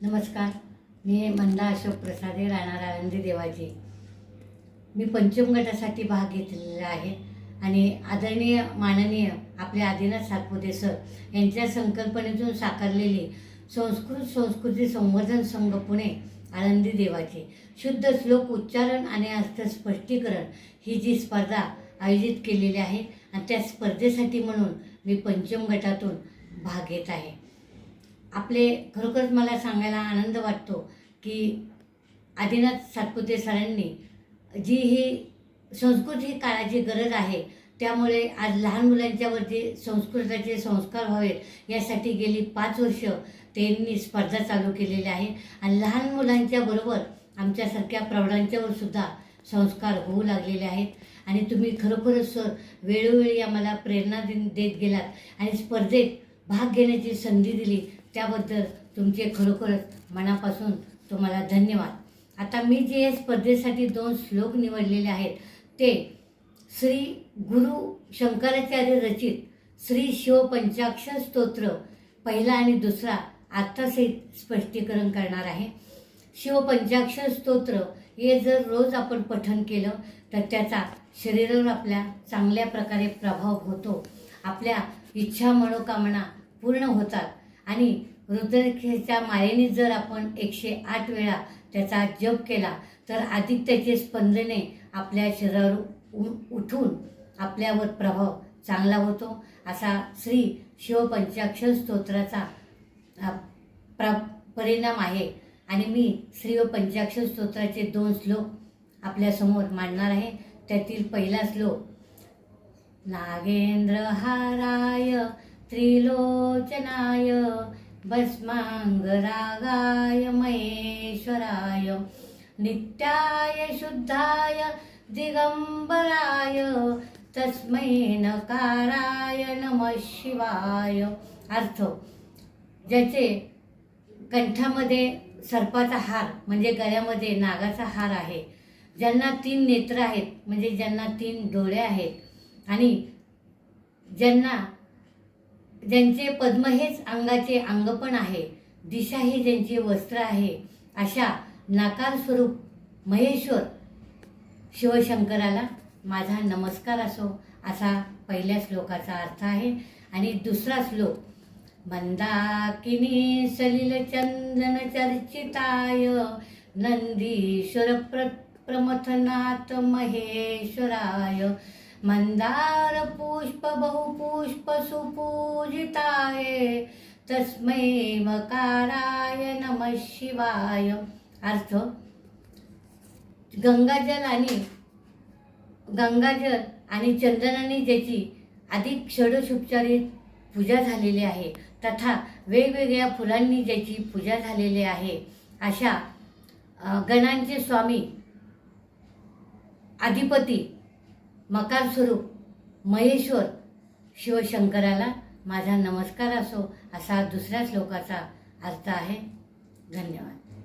नमस्कार. मी मंदा अशोक प्रसादे राहणार आनंदी देवाची मी पंचम गटासाठी भाग घेतलेला आहे आणि आदरणीय माननीय आपले आदिनाथ सातपुते सर यांच्या संकल्पनेतून साकारलेली संस्कृत संस्कृती संवर्धन संघ पुणे आनंदी देवाचे. शुद्ध श्लोक उच्चारण आणि अर्थस्पष्टीकरण ही जी स्पर्धा आयोजित केलेली आहे आणि त्या स्पर्धेसाठी म्हणून मी पंचम गटातून भाग घेत आहे. आपले खरोखरच मला सांगायला आनंद वाटतो की आदिनाथ सातपुते सरांनी जी ही संस्कृत ही काळाची गरज आहे त्यामुळे आज लहान मुलांच्यावरती संस्कृताचे संस्कार व्हावेत यासाठी गेली पाच वर्ष त्यांनी स्पर्धा चालू केलेल्या आहे आणि लहान मुलांच्याबरोबर आमच्यासारख्या प्रौढांच्यावर सुद्धा संस्कार होऊ लागलेले आहेत. आणि तुम्ही खरोखरच सर वेळोवेळी आम्हाला प्रेरणा दे- देत गेलात आणि स्पर्धेत भाग घेण्याची संधी दिली. त्याबद्दल तुमचे खरोखरच मनापासून तुम्हाला धन्यवाद. आता मी जे या स्पर्धेसाठी दोन श्लोक निवडलेले आहेत ते श्री गुरु शंकराचार्य रचित श्री शिव पंचाक्षर स्तोत्र पहिला आणि दुसरा अर्थसहित स्पष्टीकरण करणार आहे. शिव पंचाक्षर स्तोत्र हे जर रोज आपण पठन केलं तर त्याचा शरीरावर आपल्या चांगल्या प्रकारे प्रभाव होतो. आपल्या इच्छा मनोकामना पूर्ण होतात. आणि रुद्रखेच्या मायेने जर आपण एकशे आठ वेळा त्याचा जप केला तर अधिक त्याचे स्पंदने आपल्या शरीरावर उ- उठून आपल्यावर प्रभाव चांगला होतो. असा श्री शिवपंचाक्षर स्तोत्राचा प्र परिणाम आहे. आणि मी श्री व पंचाक्षर स्तोत्राचे दोन श्लोक आपल्यासमोर मांडणार आहे. त्यातील पहिला श्लोक नागेंद्र हाराय त्रिलोचनाय भस्मांगरागाय महेश्वराय नित्याय शुद्धाय दिगंबराय तस्मै नकाराय नमः शिवाय. अर्थ ज्याचे कंठामध्ये सर्पाचा हार म्हणजे गळ्यामध्ये नागाचा हार आहे ज्यांना तीन नेत्र आहेत म्हणजे ज्यांना तीन डोळे आहेत आणि ज्यांना ज्यांचे पद्म हेच अंगाचे अंग पण आहे दिशा ही ज्यांची वस्त्र आहे अशा नाकार स्वरूप महेश्वर शिवशंकराला माझा नमस्कार असो. असा पहिल्या श्लोकाचा अर्थ आहे. आणि दुसरा श्लोक मंदाकिनी सलिल चंदन चर्चिताय नंदीश्वर प्र प्रमथनाथ महेश्वराय मंदार पुष्प बहुपुष्प सुपूजिताय तस्मै मकाराय नमः शिवाय. अर्थ गंगाजल आणि गंगाजल आणि चंदनाने ज्याची अधिक षडोपचारित पूजा झालेली आहे तथा वेगवेगळ्या फुलांनी ज्याची पूजा झालेली आहे अशा गणांचे स्वामी अधिपती मकार स्वरूप महेश्वर शिवशंकराला माझा नमस्कार असो असा दुसऱ्या श्लोकाचा अर्थ आहे. धन्यवाद.